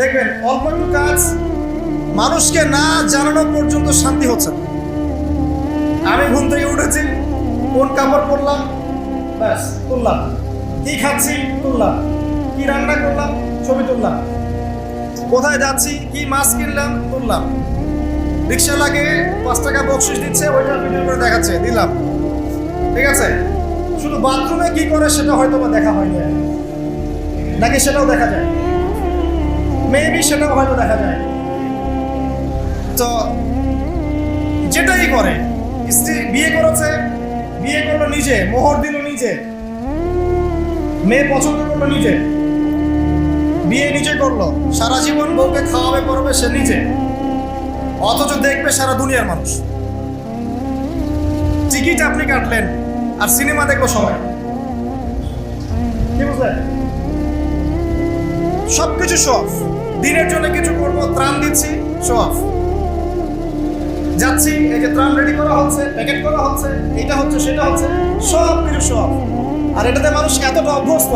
দেখবেন অল্প একটু কাজ, মানুষকে না জানানো পর্যন্ত শান্তি হচ্ছে না। আমি ঘুম থেকে উঠেছি, কোন কাপড় পরলাম, ব্যাস, তুললাম। কি খাচ্ছি, তুললাম। কি রান্না করলাম, ছবি তুললাম। কোথায় যাচ্ছি, কি মাছ কিনলাম, তুললাম। রিক্সা লাগে, পাঁচ টাকা বকশিস দিচ্ছে, ওইটা ভিডিও করে দেখাচ্ছে, দিলাম। ঠিক আছে? শুধু বাথরুমে কি করে সেটা হয়তো বা দেখা হয়নি। নাকি সেটাও দেখা যায়। মেবি সেটাও হয়তো দেখা যায়। তো যেটাই করে, স্ত্রী বিয়ে করেছে, বিয়ে করল নিজে, মোহর দিল নিজে। মেয়ে পছন্দ করল নিজে। বিয়ে নিজে করল। সারা জীবন বউকে খাওয়াবে, পড়বে সে নিজে। অথচ দেখবে সারা দুনিয়ার মানুষ। টিকিট আপনি কাটলেন আর সিনেমা দেখব সবাই। কি বুঝলেন? সবকিছু সফ দিনের জন্য কিছু করব, ত্রাণ দিচ্ছি সফ যাচ্ছি, এই যে ত্রাণ রেডি করা হচ্ছে প্যাকেট করা হচ্ছে এটা হচ্ছে, সেটা হচ্ছে, সব কিছু সব আর এটাতে মানুষ এতটা অভ্যস্ত